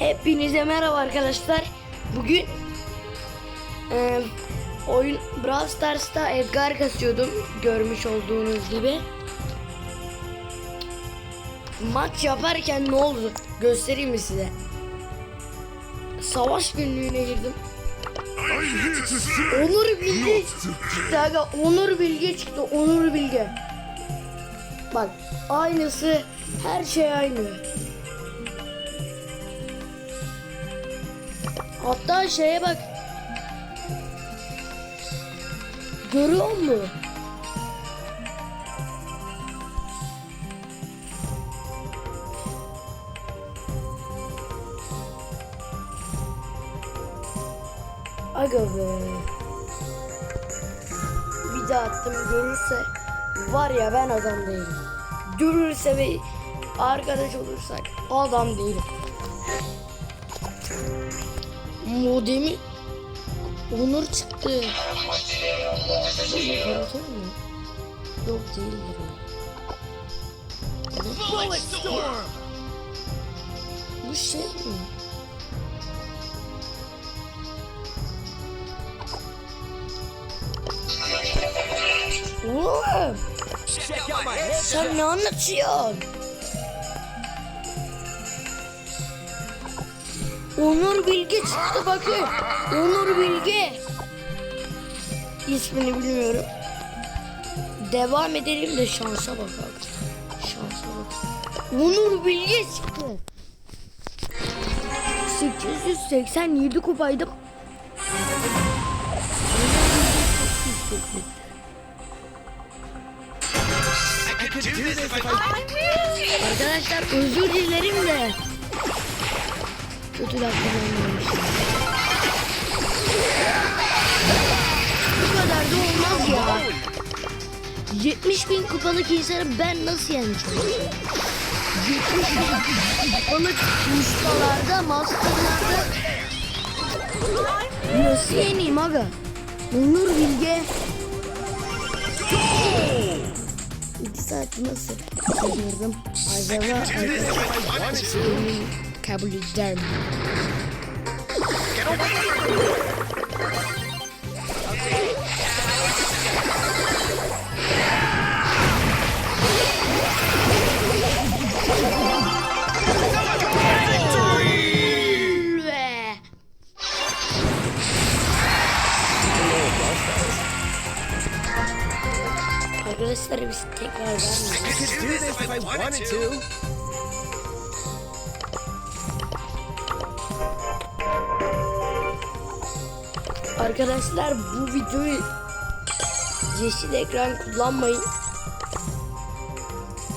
Hepinize merhaba arkadaşlar. Bugün e, oyun Brawl Stars'ta Edgar kasıyordum. Görmüş olduğunuz gibi. Maç yaparken ne oldu? Göstereyim mi size? Savaş günlüğüne girdim. Onur Bilge çıktı. Onur Bilge çıktı. Onur Bilge. Bak aynısı her şey aynı. Hatta şeye bak. Görüyor musun? Aga be. Bir daha attım görürse var ya ben adam değilim. Görürse ve arkadaş olursak adam değilim. Modemi Onur çıktı. Operatör mü? Yok değildir o. Bu şey mi? Oğlum sen ne anlatıyorsun? Onur Bilge çıktı bakın. Onur Bilge. İsmini bilmiyorum. Devam edelim de şansa bakalım. Şansa bak. Onur Bilge çıktı. 887 kupaydım. I could do this if I Arkadaşlar özür dilerim de. Kötü laflar olmamıştı. Bu kadar da olmaz ya. 70 bin kupalık insanı ben nasıl yeneceğim? 70 bin kupalık ustalarda, masterlarda nasıl yeneyim aga? Onur Bilge. İki saat nasıl çevirdim? Acaba arkadaşlarımın kabul eder mi? Ve Arkadaşlar biz tekrar vermiyoruz. I could do this if I wanted to. Arkadaşlar bu videoyu yeşil ekran kullanmayın.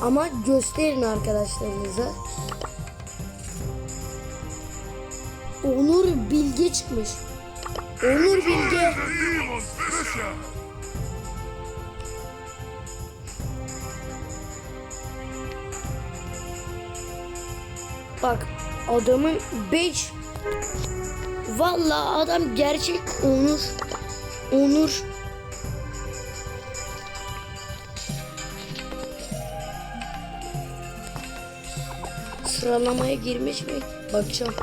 Ama gösterin arkadaşlarınıza. Onur Bilge çıkmış. Onur Bilge. Bak adamın 5 Vallahi adam gerçek Onur. Onur. Sıralamaya girmiş mi? Bakacağım.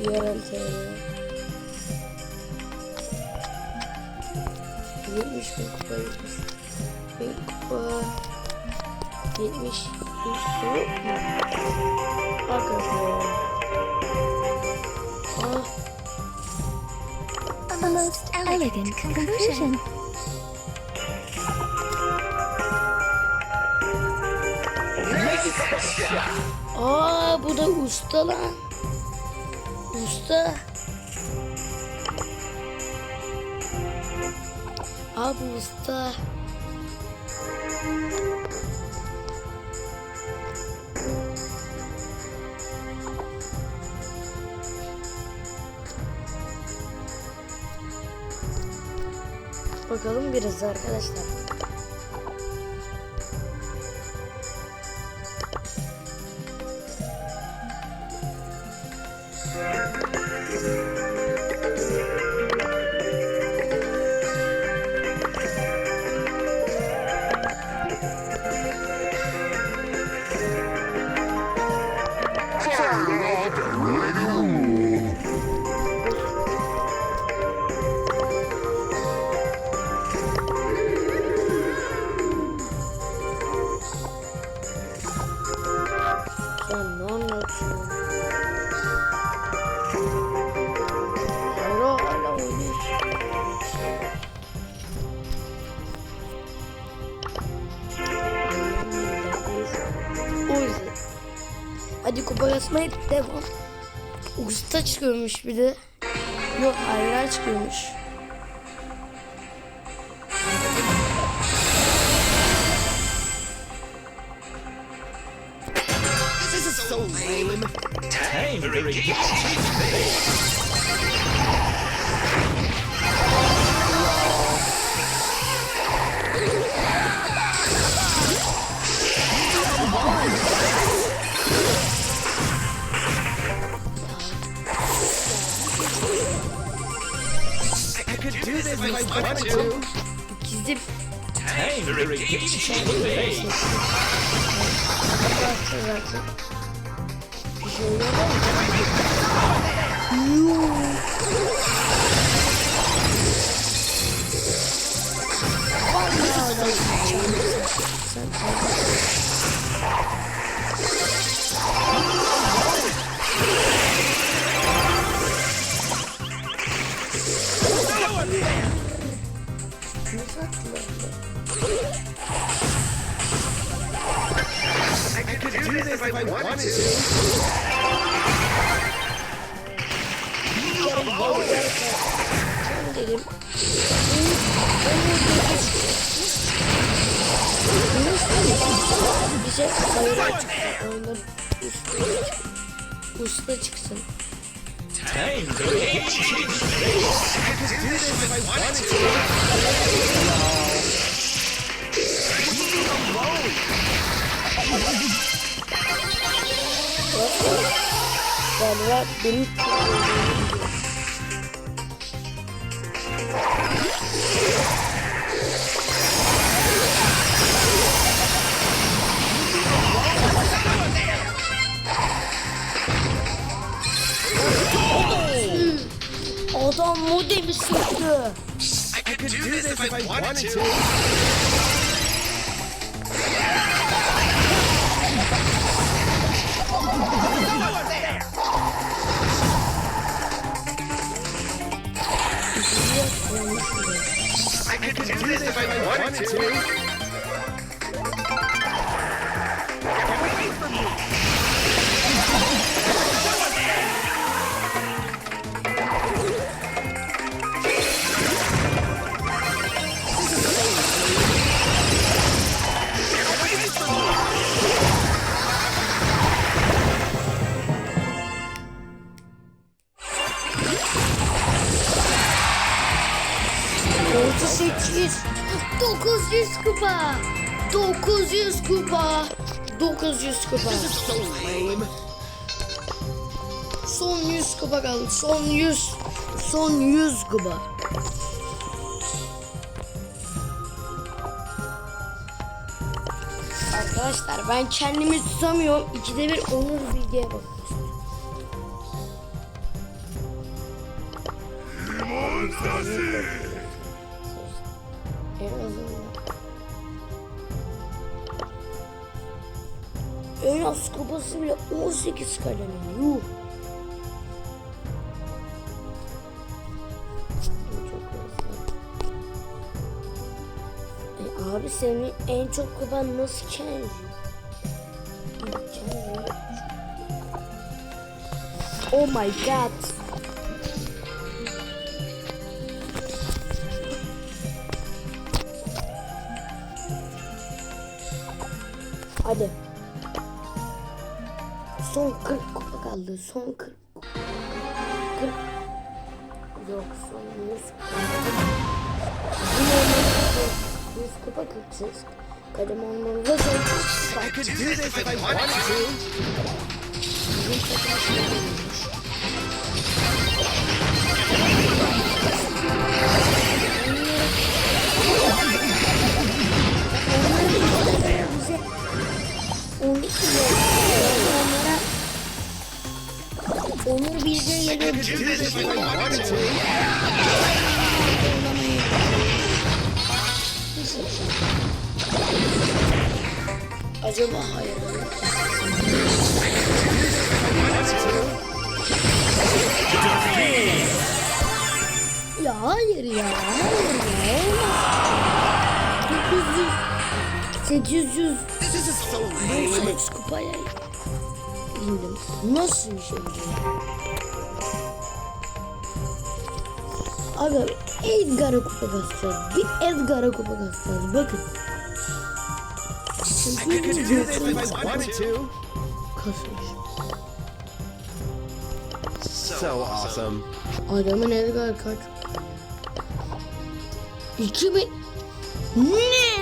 Yerel TR. 70 bin kupa 70 bin kupa 70 bin kupa most elegant conclusion. Aa bu da usta lan. Usta. Abi usta. Bakalım biraz arkadaşlar. Kasmaya devam. Usta çıkıyormuş bir de. Yok hayran çıkıyormuş. This is so lame. Time Gizli Time Zaten. Zaten. Bize hayran çıksın. Ondan usta, usta çıksın. Time for modemi söktü. I could do this if I wanted to. I could do this if I wanted to. 800. 900 kupa. 900 kupa. 900 kupa. So lame. Son 100 kupa kaldı. Son 100. Son 100 kupa. Arkadaşlar ben kendimi tutamıyorum. İkide bir Onur Bilge'ye bakıyorum. En azından. En az kupası bile 18 kalemi. Yuh. E abi senin en çok kupan nasıl? Kenji. Oh my god. Hadi. Son 40 kupa kaldı. Son 40 40 Yok son 100 kupa. Bu normalde 100 kupa 48. Kadem son 40 kupa. I could do this if I wanted to. Bizim takım Onur Bilge geliyor. Do this if I wanted to. Acaba hayır. Ya hayır ya. Hayır ya. Olmaz. 900 800 This is so lame. 98 kupaya indim. Nasıl bir şey? Aga Edgar'a kupa kasacağız. Bir Edgar'a kupa kasacağız. Bakın. To. kasmış. So awesome. Adamın Edgar kaç? 2000 Ne?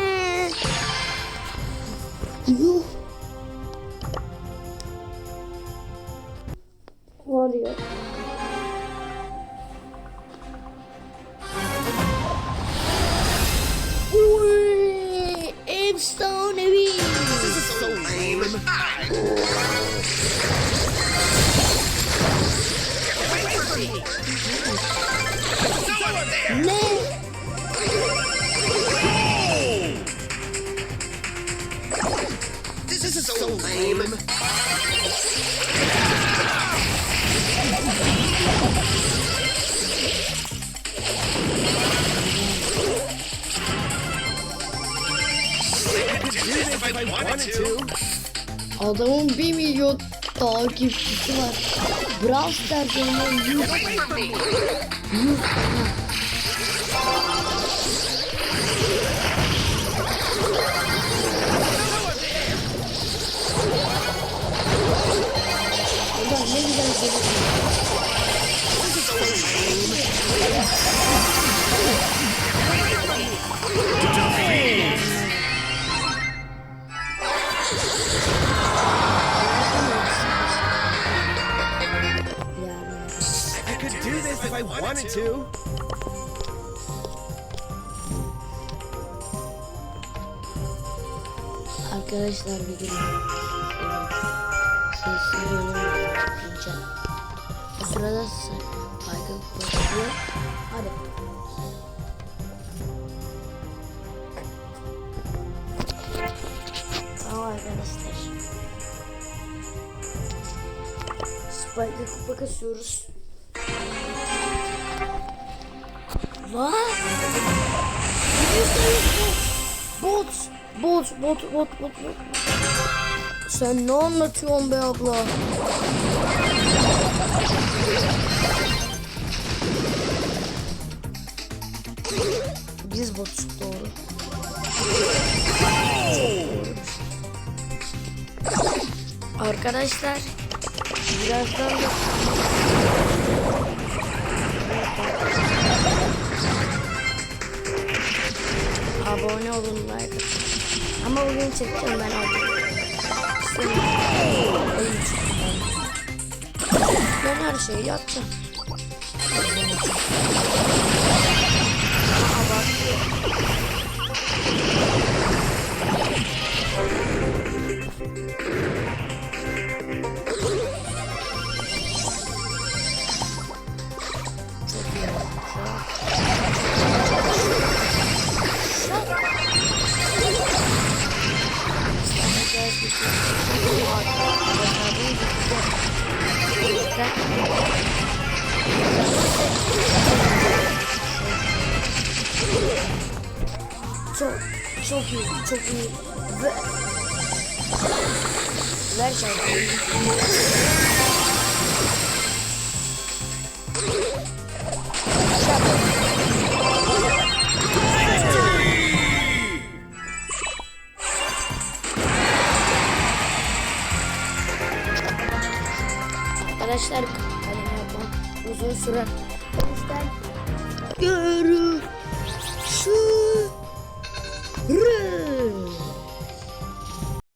Yuh. Var ya. Adamın 1 milyon takipçisi var. Brawl Stars'ın 100 100 Ulan Arkadaşlar bir gün sesli bölüm yapacağım. Bu sırada saygı başlıyor. Hadi. Tamam arkadaşlar. Spike'ı kupa kasıyoruz. Bot! Bot, bot, bot, bot, bot. Sen ne anlatıyorsun be abla? Biz botsuk doğru. Arkadaşlar birazdan da abone olun like. Ama bugün çekeceğim ben abi. Ben her şeyi yapacağım. Şarkıyı. Arkadaşlar kalem yapmam uzun sürer.